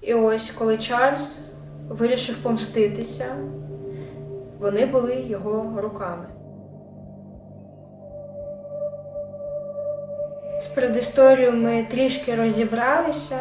І ось коли Чарльз вирішив помститися, вони були його руками. З предісторією ми трішки розібралися,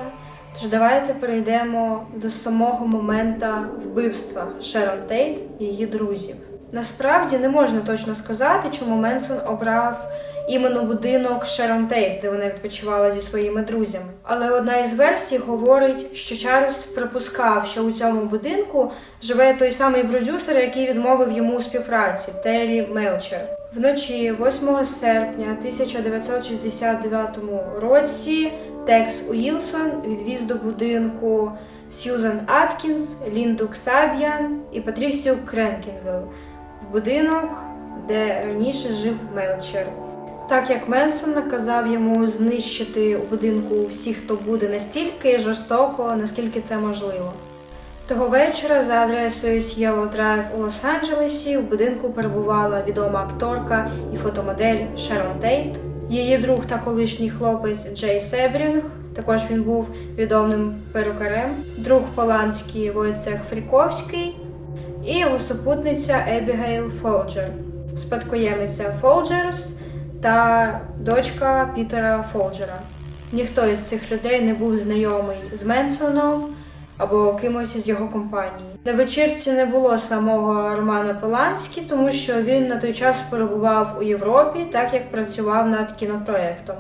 тож давайте перейдемо до самого момента вбивства Шерон Тейт і її друзів. Насправді не можна точно сказати, чому Менсон обрав іменно будинок Шерон Тейт, де вона відпочивала зі своїми друзями. Але одна із версій говорить, що Чарльз припускав, що у цьому будинку живе той самий продюсер, який відмовив йому у співпраці Террі Мелчер. Вночі 8 серпня 1969 році Текс Уілсон відвіз до будинку Сьюзан Аткінс, Лінду Ксаб'ян і Патрісію Кренкінвелл в будинок, де раніше жив Мелчер. Так як Менсон наказав йому знищити у будинку всіх, хто буде настільки жорстоко, наскільки це можливо. Того вечора за адресою С'єло Драйв у Лос-Анджелесі у будинку перебувала відома акторка і фотомодель Шерон Тейт, її друг та колишній хлопець Джей Себрінг. Також він був відомим перукарем, друг Поланський Войцех Фріковський і його супутниця Ебігейл Фолджер, спадкоємиця Фолджерс та дочка Пітера Фолджера. Ніхто із цих людей не був знайомий з Менсоном або кимось із його компанії. На вечірці не було самого Романа Поланські, тому що він на той час перебував у Європі, так як працював над кінопроектом.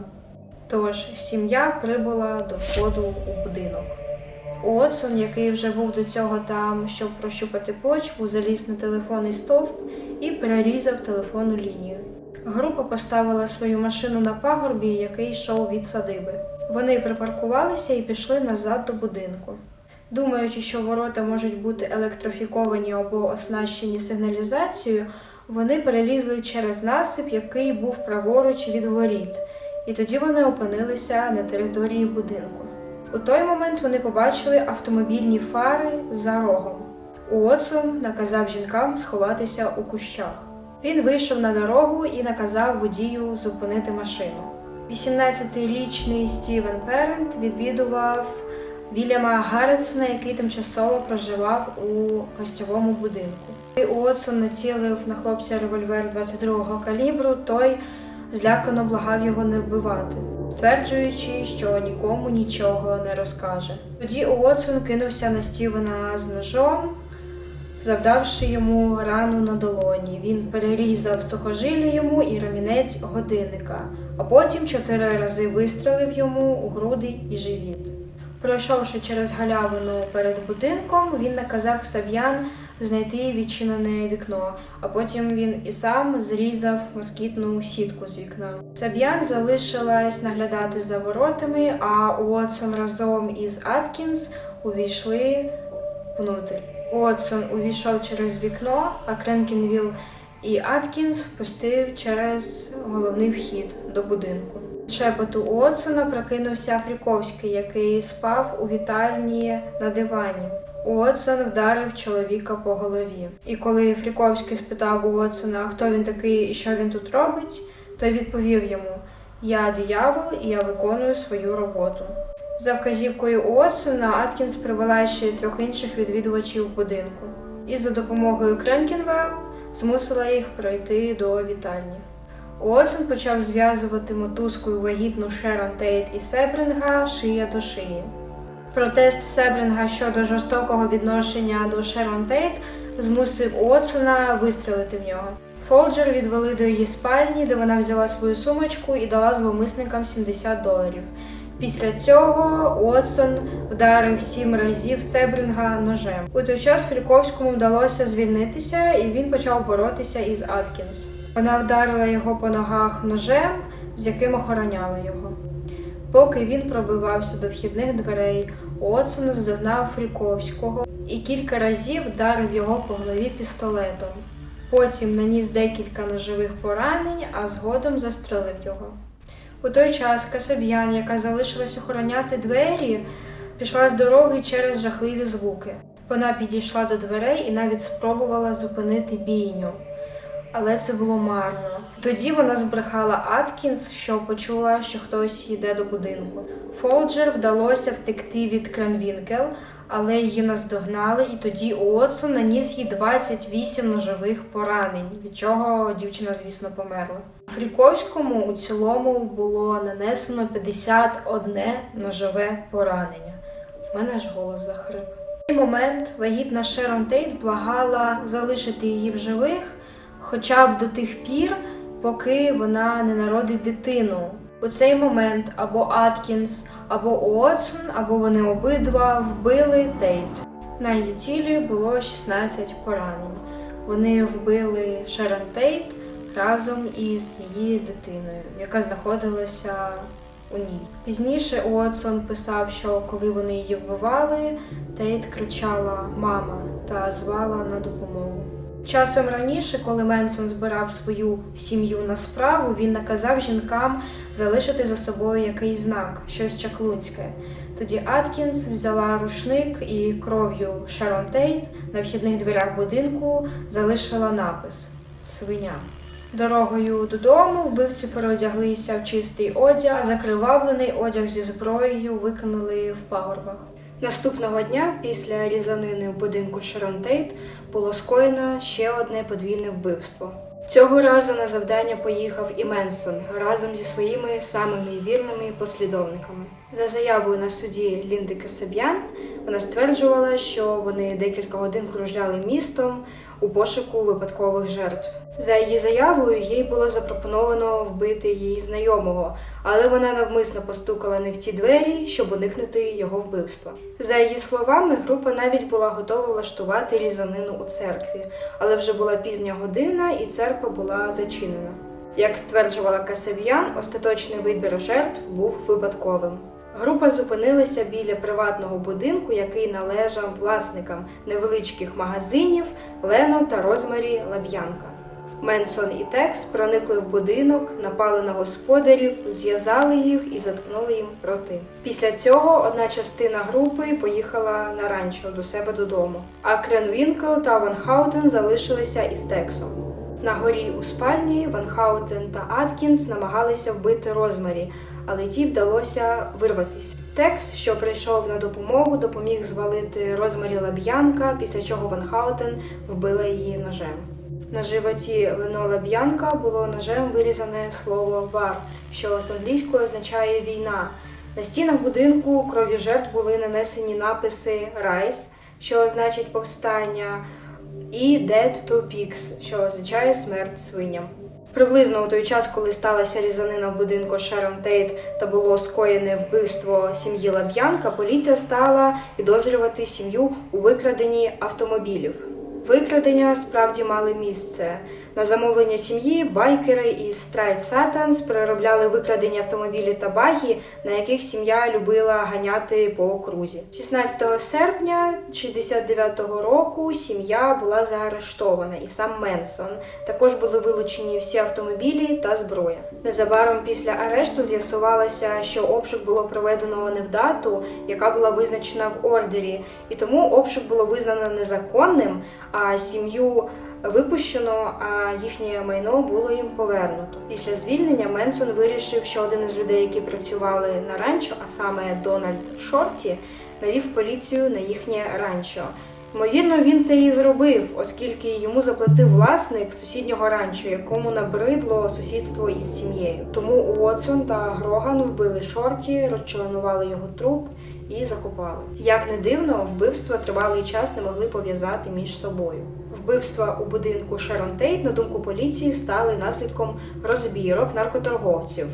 Тож сім'я прибула до входу у будинок. Уотсон, який вже був до цього там, щоб прощупати почву, заліз на телефонний стовп і перерізав телефонну лінію. Група поставила свою машину на пагорбі, який йшов від садиби. Вони припаркувалися і пішли назад до будинку. Думаючи, що ворота можуть бути електрофіковані або оснащені сигналізацією, вони перелізли через насип, який був праворуч від воріт, і тоді вони опинилися на території будинку. У той момент вони побачили автомобільні фари за рогом. Уотсон наказав жінкам сховатися у кущах. Він вийшов на дорогу і наказав водію зупинити машину. 18-річний Стівен Перент відвідував Вільяма Гаррісона, який тимчасово проживав у гостьовому будинку. Уотсон націлив на хлопця револьвер 22-го калібру, той злякано благав його не вбивати, стверджуючи, що нікому нічого не розкаже. Тоді Уотсон кинувся на Стівена з ножом, завдавши йому рану на долоні. Він перерізав сухожилля йому і ремінець годинника, а потім чотири рази вистрелив йому у груди і живіт. Пройшовши через галявину перед будинком, він наказав Ксав'ян знайти відчинене вікно, а потім він і сам зрізав москітну сітку з вікна. Саб'ян залишилась наглядати за воротами, а Уотсон разом із Аткінс увійшли внутрі. Уотсон увійшов через вікно, а Кренкінвіл і Аткінс впустив через головний вхід до будинку. З Шепоту Уотсона прокинувся Афріковський, який спав у вітальні на дивані. Уотсон вдарив чоловіка по голові. І коли Фріковський спитав Уотсона, хто він такий і що він тут робить, той відповів йому: Я диявол і я виконую свою роботу. За вказівкою Уотсона Аткінс привела ще трьох інших відвідувачів будинку, і за допомогою Кренкінвелл змусила їх пройти до вітальні. Уотсон почав зв'язувати мотузкою вагітну Шерон Тейт і Себринга шия до шиї. Протест Себринга щодо жорстокого відношення до Шерон Тейт змусив Уотсона вистрелити в нього. Фолджер відвели до її спальні, де вона взяла свою сумочку і дала зловмисникам 70 доларів. Після цього Уотсон вдарив сім разів Себринга ножем. У той час Фріковському вдалося звільнитися, і він почав боротися із Аткінс. Вона вдарила його по ногах ножем, з яким охороняла його. Поки він пробивався до вхідних дверей, Уотсон наздогнав Фріковського і кілька разів вдарив його по голові пістолетом. Потім наніс декілька ножових поранень, а згодом застрелив його. У той час Касаб'ян, яка залишилась охороняти двері, пішла з дороги через жахливі звуки. Вона підійшла до дверей і навіть спробувала зупинити бійню. Але це було марно. Тоді вона збрехала Аткінс, що почула, що хтось йде до будинку. Фолджер вдалося втекти від Кранвінкел, але її наздогнали, і тоді Уотсон наніс їй 28 ножових поранень, від чого дівчина, звісно, померла. Фріковському у цілому було нанесено 51 ножове поранення. У мене ж голос захрип. Цей момент вагітна Шерон Тейт благала залишити її в живих хоча б до тих пір, поки вона не народить дитину. У цей момент або Аткінс, або Уотсон, або вони обидва вбили Тейт. На її тілі було 16 поранень. Вони вбили Шерон Тейт разом із її дитиною, яка знаходилася у ній. Пізніше Уотсон писав, що коли вони її вбивали, Тейт кричала Мама та звала на допомогу. Часом раніше, коли Менсон збирав свою сім'ю на справу, він наказав жінкам залишити за собою якийсь знак, щось чаклунське. Тоді Аткінс взяла рушник і кров'ю Шерон Тейт на вхідних дверях будинку залишила напис Свиня. Дорогою додому вбивці переодяглися в чистий одяг, а закривавлений одяг зі зброєю викинули в пагорбах. Наступного дня, після різанини в будинку Шерон Тейт, було скоєно ще одне подвійне вбивство. Цього разу на завдання поїхав і Менсон разом зі своїми самими вірними послідовниками. За заявою на суді Лінди Касаб'ян, вона стверджувала, що вони декілька годин кружляли містом у пошуку випадкових жертв. За її заявою, їй було запропоновано вбити її знайомого, але вона навмисно постукала не в ті двері, щоб уникнути його вбивства. За її словами, група навіть була готова влаштувати різанину у церкві, але вже була пізня година, і церква була зачинена. Як стверджувала Касаб'ян, остаточний вибір жертв був випадковим. Група зупинилася біля приватного будинку, який належав власникам невеличких магазинів Лено та Розмарі Лаб'янка. Менсон і Текс проникли в будинок, напали на господарів, зв'язали їх і заткнули їм роти. Після цього одна частина групи поїхала на ранчо до себе додому, а Кренвінкл та Ван Хаутен залишилися із Тексом. На горі у спальні Ван Хаутен та Аткінс намагалися вбити Розмарі, але ті вдалося вирватися. Текс, що прийшов на допомогу, допоміг звалити Розмарі Лаб'янка, після чого Ван Хаутен вбила її ножем. На животі Ленола Б'янка було ножем вирізане слово вар, що з англійською означає війна. На стінах будинку кров'ю жертв були нанесені написи Райс, що значить повстання, і Dead to Pigs, що означає смерть свиням. Приблизно у той час, коли сталася різанина в будинку Шерон Тейт та було скоєне вбивство сім'ї Лаб'янка, поліція стала підозрювати сім'ю у викраденні автомобілів. Викрадення справді мали місце. На замовлення сім'ї байкери із Stride Satans переробляли викрадені автомобілі та багі, на яких сім'я любила ганяти по окрузі. 16 серпня 69-го року сім'я була заарештована, і сам Менсон. Також були вилучені всі автомобілі та зброя. Незабаром після арешту з'ясувалося, що обшук було проведено не в дату, яка була визначена в ордері, і тому обшук було визнано незаконним, а сім'ю випущено, а їхнє майно було їм повернуто. Після звільнення Менсон вирішив, що один із людей, які працювали на ранчо, а саме Дональд Шорті, навів поліцію на їхнє ранчо. Ймовірно, він це і зробив, оскільки йому заплатив власник сусіднього ранчо, якому набридло сусідство із сім'єю. Тому Уотсон та Гроган вбили Шорті, розчленували його труп і закопали. Як не дивно, вбивства тривалий час не могли пов'язати між собою. Вбивства у будинку Шерон Тейт, на думку поліції, стали наслідком розбірок наркоторговців.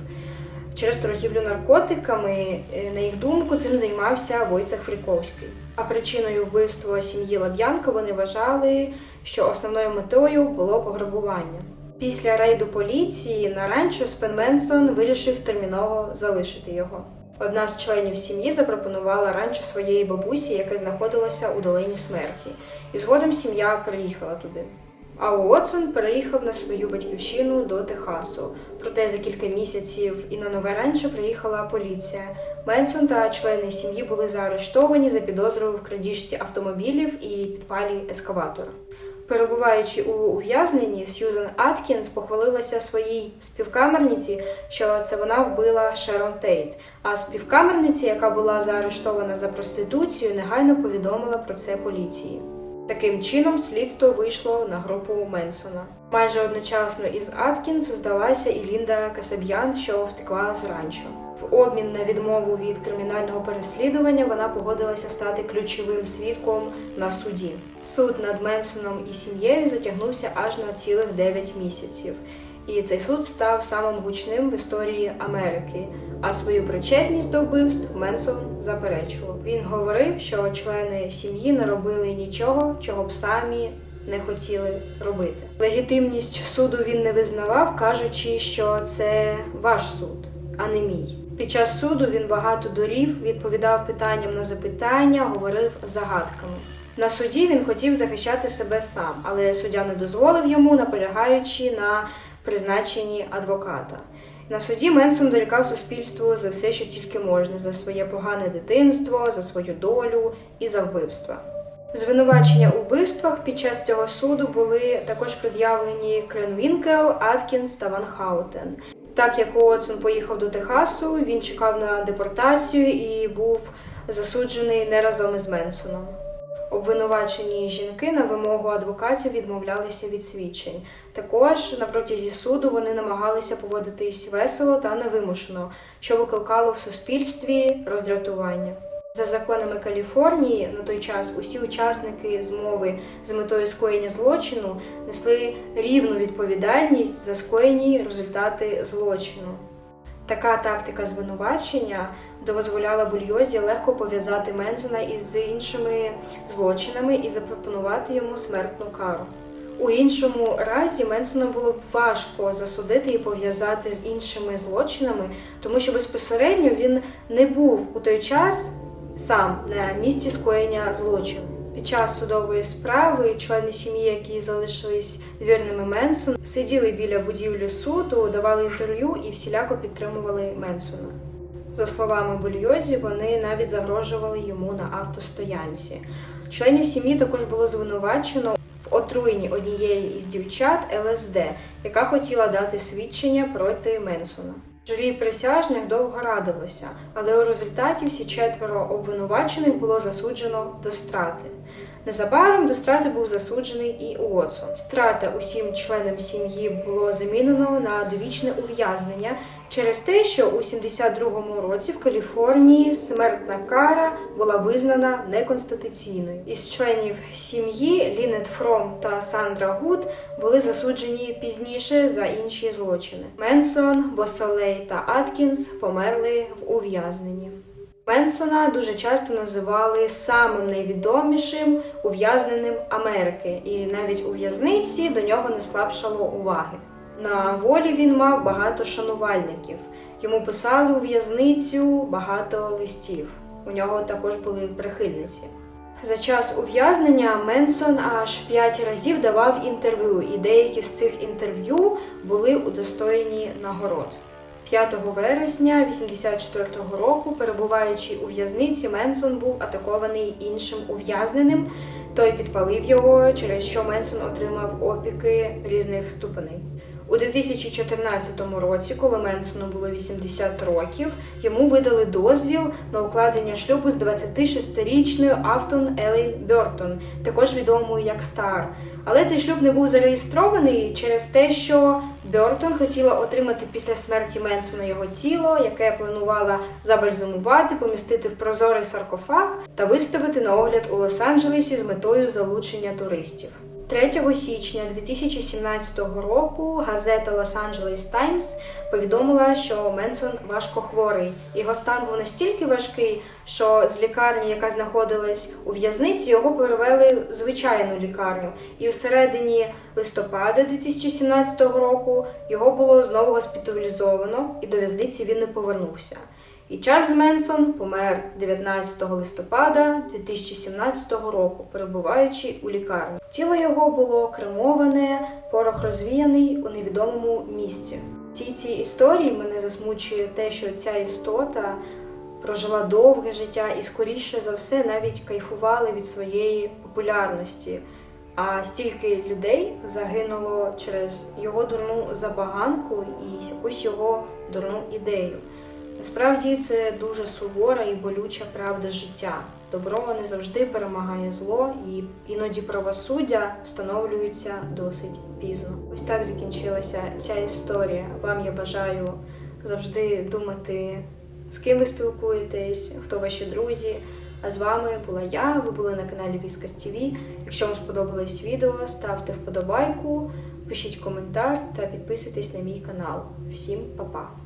Через торгівлю наркотиками, е, на їх думку, цим займався Войцех Фріковський. А причиною вбивства сім'ї Лаб'янка вони вважали, що основною метою було пограбування. Після рейду поліції на ранчо Спен Менсон вирішив терміново залишити його. Одна з членів сім'ї запропонувала ранчо своєї бабусі, яке знаходилося у долині смерті, і згодом сім'я приїхала туди. А Уотсон переїхав на свою батьківщину до Техасу. Проте за кілька місяців і на нове ранчо приїхала поліція. Менсон та члени сім'ї були заарештовані за підозрою в крадіжці автомобілів і підпалі ескаватора. Перебуваючи у ув'язненні, Сьюзен Аткінс похвалилася своїй співкамерниці, що це вона вбила Шерон Тейт. А співкамерниці, яка була заарештована за проституцію, негайно повідомила про це поліції. Таким чином, слідство вийшло на групу Менсона. Майже одночасно із Аткінс здалася і Лінда Касаб'ян, що втекла з ранчо. В обмін на відмову від кримінального переслідування вона погодилася стати ключовим свідком на суді. Суд над Менсоном і сім'єю затягнувся аж на цілих 9 місяців. І цей суд став самим гучним в історії Америки. А свою причетність до вбивств Менсон заперечував. Він говорив, що члени сім'ї не робили нічого, чого б самі не хотіли робити. Легітимність суду він не визнавав, кажучи, що це ваш суд, а не мій. Під час суду він багато дорів, відповідав питанням на запитання, говорив загадками. На суді він хотів захищати себе сам, але суддя не дозволив йому, наполягаючи на призначенні адвоката. На суді Менсон дорікав суспільству за все, що тільки можна, за своє погане дитинство, за свою долю і за вбивства. Звинувачення у вбивствах під час цього суду були також пред'явлені Кренвінкел, Аткінс та Ван Хаутен. Так як Уотсон поїхав до Техасу, він чекав на депортацію і був засуджений не разом із Менсоном. Обвинувачені жінки на вимогу адвокатів відмовлялися від свідчень. Також на протязі суду вони намагалися поводитись весело та невимушено, що викликало в суспільстві роздратування. За законами Каліфорнії на той час усі учасники змови з метою скоєння злочину несли рівну відповідальність за скоєні результати злочину. Така тактика звинувачення дозволяла Бульйозі легко пов'язати Мензона із іншими злочинами і запропонувати йому смертну кару. У іншому разі Менсону було б важко засудити і пов'язати з іншими злочинами, тому що безпосередньо він не був у той час сам на місці скоєння злочину. Час судової справи члени сім'ї, які залишились вірними Менсону, сиділи біля будівлі суду, давали інтерв'ю і всіляко підтримували Менсона. За словами Бульйозі, вони навіть загрожували йому на автостоянці. Членів сім'ї також було звинувачено в отруєнні однієї із дівчат ЛСД, яка хотіла дати свідчення проти Менсона. Журі присяжних довго радилося, але у результаті всі четверо обвинувачених було засуджено до страти. Незабаром до страти був засуджений і Уотсон. Страта усім членам сім'ї було замінено на довічне ув'язнення через те, що у 72-му році в Каліфорнії смертна кара була визнана неконституційною. Із членів сім'ї Лінет Фром та Сандра Гуд були засуджені пізніше за інші злочини. Менсон, Босолей та Аткінс померли в ув'язненні. Менсона дуже часто називали самим найвідомішим ув'язненим Америки, і навіть у в'язниці до нього не слабшало уваги. На волі він мав багато шанувальників. Йому писали у в'язницю багато листів. У нього також були прихильниці. За час ув'язнення Менсон аж п'ять разів давав інтерв'ю, і деякі з цих інтерв'ю були удостоєні нагород. 5 вересня 84-го року, перебуваючи у в'язниці, Менсон був атакований іншим ув'язненим. Той підпалив його, через що Менсон отримав опіки різних ступеней. У 2014 році, коли Менсону було 80 років, йому видали дозвіл на укладення шлюбу з 26-річною Автон Елейн Бертон, також відомою як Стар. Але цей шлюб не був зареєстрований через те, що Бертон хотіла отримати після смерті Менсона його тіло, яке планувала забальзамувати, помістити в прозорий саркофаг та виставити на огляд у Лос-Анджелесі з метою залучення туристів. 3 січня 2017 року газета Los Angeles Times повідомила, що Менсон важко хворий. Його стан був настільки важкий, що з лікарні, яка знаходилась у в'язниці, його перевели в звичайну лікарню. І у середині листопада 2017 року його було знову госпіталізовано, і до в'язниці він не повернувся. І Чарльз Менсон помер 19 листопада 2017 року, перебуваючи у лікарні. Тіло його було кремоване, порох розвіяний у невідомому місці. Цій цій історії мене засмучує те, що ця істота прожила довге життя і, скоріше за все, навіть кайфувала від своєї популярності. А стільки людей загинуло через його дурну забаганку і якусь його дурну ідею. Насправді це дуже сувора і болюча правда життя. Добро не завжди перемагає зло, і іноді правосуддя встановлюється досить пізно. Ось так закінчилася ця історія. Вам я бажаю завжди думати, з ким ви спілкуєтесь, хто ваші друзі. А з вами була я. Ви були на каналі Віскас ТВ. Якщо вам сподобалось відео, ставте вподобайку, пишіть коментар та підписуйтесь на мій канал. Всім па-па!